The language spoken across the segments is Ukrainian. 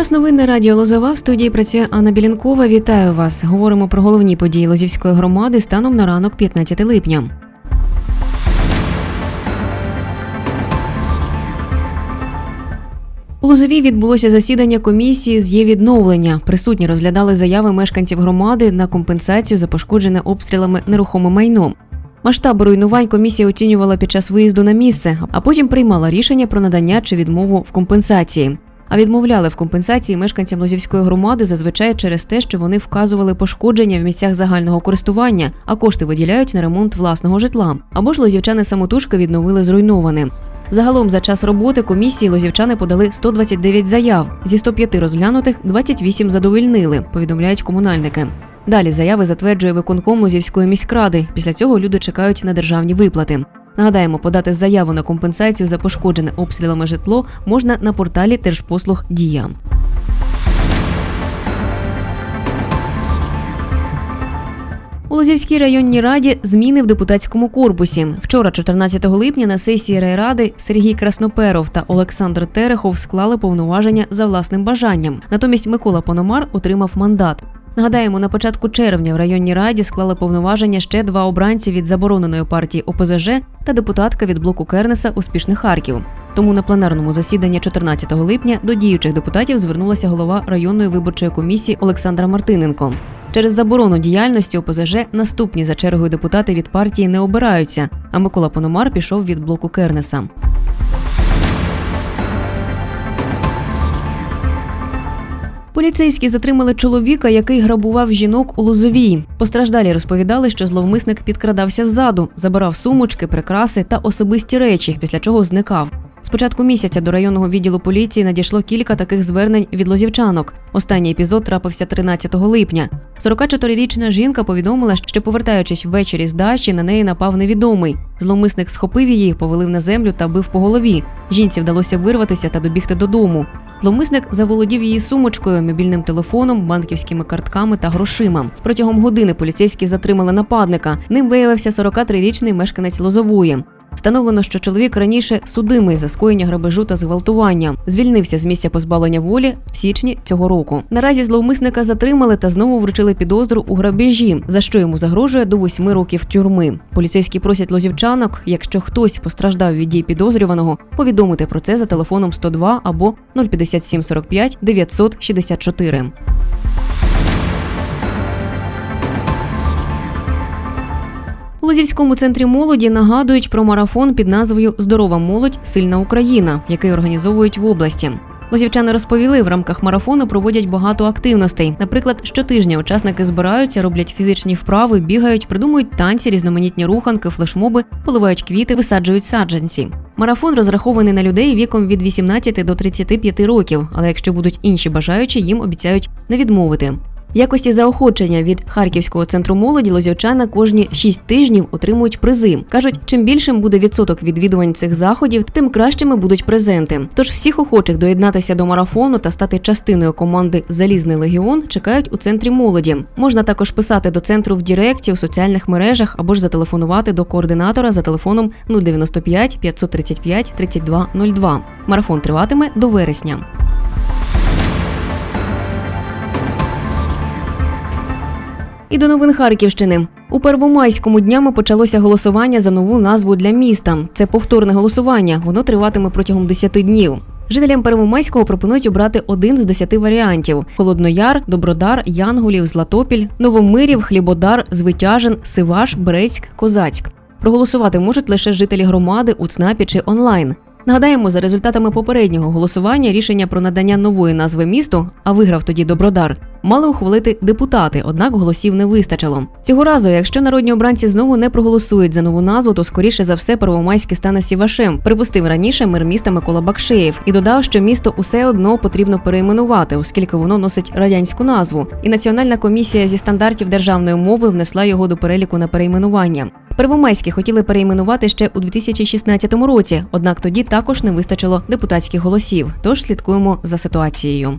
Час новин радіо Лозова в студії працює Анна Білінкова. Вітаю вас. Говоримо про головні події Лозівської громади станом на ранок 15 липня. У Лозовій відбулося засідання комісії з є відновлення. Присутні розглядали заяви мешканців громади на компенсацію за пошкоджене обстрілами нерухоме майно. Масштаб руйнувань комісія оцінювала під час виїзду на місце, а потім приймала рішення про надання чи відмову в компенсації. А відмовляли в компенсації мешканцям Лозівської громади зазвичай через те, що вони вказували пошкодження в місцях загального користування, а кошти виділяють на ремонт власного житла. Або ж лозівчани самотужки відновили зруйноване. Загалом за час роботи комісії лозівчани подали 129 заяв. Зі 105 розглянутих 28 задовольнили, повідомляють комунальники. Далі заяви затверджує виконком Лозівської міськради. Після цього люди чекають на державні виплати. Нагадаємо, подати заяву на компенсацію за пошкоджене обстрілами житло можна на порталі Держпослуг Дія. У Лозівській районній раді зміни в депутатському корпусі. Вчора, 14 липня, на сесії райради Сергій Красноперов та Олександр Терехов склали повноваження за власним бажанням. Натомість Микола Пономар отримав мандат. Нагадаємо, на початку червня в районній раді склали повноваження ще два обранці від забороненої партії ОПЗЖ та депутатка від блоку Кернеса Успішний Харків. Тому на пленарному засіданні 14 липня до діючих депутатів звернулася голова районної виборчої комісії Олександра Мартиненко. Через заборону діяльності ОПЗЖ наступні за чергою депутати від партії не обираються. А Микола Пономар пішов від блоку Кернеса. Поліцейські затримали чоловіка, який грабував жінок у Лозовій. Постраждалі розповідали, що зловмисник підкрадався ззаду, забирав сумочки, прикраси та особисті речі, після чого зникав. З початку місяця до районного відділу поліції надійшло кілька таких звернень від лозівчанок. Останній епізод трапився 13 липня. 44-річна жінка повідомила, що повертаючись ввечері з дачі, на неї напав невідомий. Зловмисник схопив її, повалив на землю та бив по голові. Жінці вдалося вирватися та добігти додому. Зловмисник заволодів її сумочкою, мобільним телефоном, банківськими картками та грошима. Протягом години поліцейські затримали нападника. Ним виявився 43-річний мешканець Лозової. Встановлено, що чоловік раніше судимий за скоєння грабежу та зґвалтування. Звільнився з місця позбавлення волі в січні цього року. Наразі зловмисника затримали та знову вручили підозру у грабежі, за що йому загрожує до восьми років тюрми. Поліцейські просять лозівчанок, якщо хтось постраждав від дій підозрюваного, повідомити про це за телефоном 102 або 057 45 964. У Лозівському центрі молоді нагадують про марафон під назвою Здорова молодь сильна Україна, який організовують в області. Лозівчани розповіли, в рамках марафону проводять багато активностей. Наприклад, щотижня учасники збираються, роблять фізичні вправи, бігають, придумують танці, різноманітні руханки, флешмоби, поливають квіти, висаджують саджанці. Марафон розрахований на людей віком від 18 до 35 років, але якщо будуть інші бажаючі, їм обіцяють не відмовити. В якості заохочення від Харківського центру молоді лозівчана кожні 6 тижнів отримують призи. кажуть, чим більшим буде відсоток відвідувань цих заходів, тим кращими будуть презенти. Тож всіх охочих доєднатися до марафону та стати частиною команди Залізний легіон чекають у центрі молоді. Можна також писати до центру в Діректі, у соціальних мережах або ж зателефонувати до координатора за телефоном 095 535 3202. Марафон триватиме до вересня. І до новин Харківщини. У Первомайському днями почалося голосування за нову назву для міста. Це повторне голосування. Воно триватиме протягом 10 днів. Жителям Первомайського пропонують обрати один з 10 варіантів: Холоднояр, Добродар, Янголів, Златопіль, Новомирів, Хлібодар, Звитяжин, Сиваш, Брецьк, Козацьк. Проголосувати можуть лише жителі громади у ЦНАПі чи онлайн. Нагадаємо, за результатами попереднього голосування рішення про надання нової назви місту, а виграв тоді Добродар, мали ухвалити депутати, однак голосів не вистачило. Цього разу, якщо народні обранці знову не проголосують за нову назву, то скоріше за все Первомайський стане сівашем. Припустив раніше мер міста Микола Бакшеєв і додав, що місто усе одно потрібно перейменувати, оскільки воно носить радянську назву. І Національна комісія зі стандартів державної мови внесла його до переліку на перейменування. Первомайські хотіли перейменувати ще у 2016 році, однак тоді також не вистачило депутатських голосів. Тож слідкуємо за ситуацією.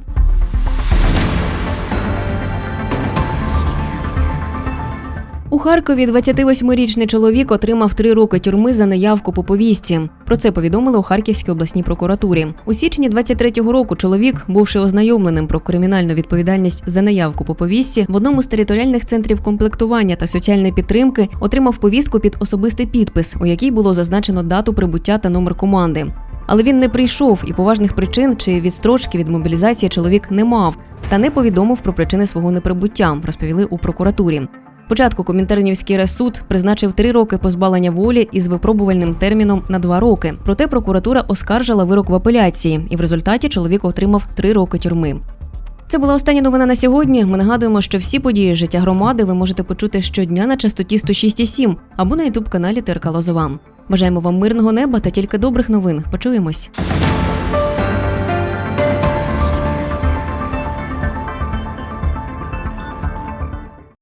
Харкові 28-річний чоловік отримав три роки тюрми за неявку по повістці. Про це повідомили у Харківській обласній прокуратурі. У січні 23-го року чоловік, бувши ознайомленим про кримінальну відповідальність за неявку по повістці, в одному з територіальних центрів комплектування та соціальної підтримки отримав повістку під особистий підпис, у якій було зазначено дату прибуття та номер команди. Але він не прийшов і поважних причин чи відстрочки від мобілізації чоловік не мав та не повідомив про причини свого неприбуття, розповіли у прокуратурі. Спочатку Комінтернівський райсуд призначив три роки позбавлення волі із випробувальним терміном на два роки. Проте прокуратура оскаржила вирок в апеляції, і в результаті чоловік отримав три роки тюрми. Це була остання новина на сьогодні. Ми нагадуємо, що всі події життя громади ви можете почути щодня на частоті 106,7 або на ютуб каналі ТРК Лозова. Бажаємо вам мирного неба та тільки добрих новин. Почуємось.